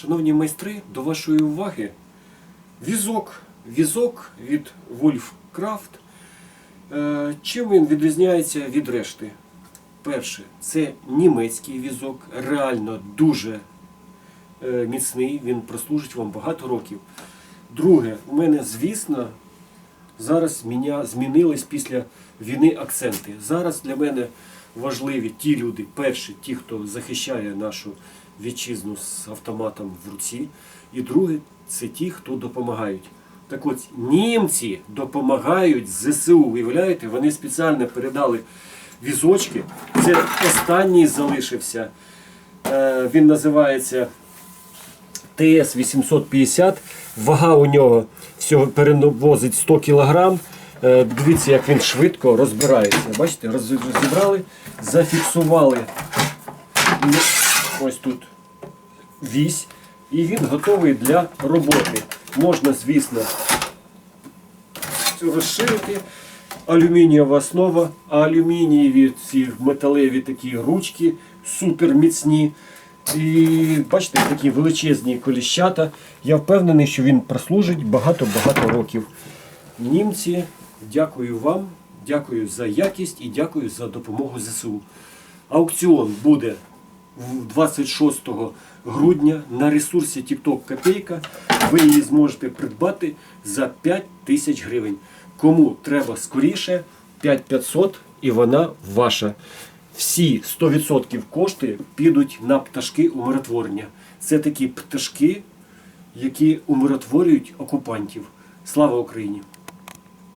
Шановні майстри, до вашої уваги візок. Візок від Wolfcraft. Е, Чим він відрізняється від решти? Перше, це німецький візок, реально дуже е, міцний, він прослужить вам багато років. Друге, у мене, звісно, зараз змінились після війни акценти. Зараз для мене важливі ті люди, перші, ті, хто захищає нашу вітчизну з автоматом в руці. І друге, це ті, хто допомагають. Так от, німці допомагають ЗСУ. Виявляєте, вони спеціально передали візочки. Це останній залишився. Е, Він називається ТС-850. Вага у нього всього перевозить 100 кг. Дивіться, як він швидко розбирається. Бачите, розібрали, зафіксували ось тут вісь, і він готовий для роботи. Можна, звісно, розширити. Алюмінієва основа, алюмінієві ці металеві такі ручки супер міцні. І бачите, такі величезні коліщата. Я впевнений, що він прослужить багато-багато років. Німці, дякую вам, дякую за якість і дякую за допомогу ЗСУ. Аукціон буде 26 грудня на ресурсі TikTok Копейка. Ви її зможете придбати за 5 тисяч гривень. Кому треба скоріше, 5500 і вона ваша. Всі 100% кошти підуть на пташки умиротворення. Це такі пташки, які умиротворюють окупантів. Слава Україні!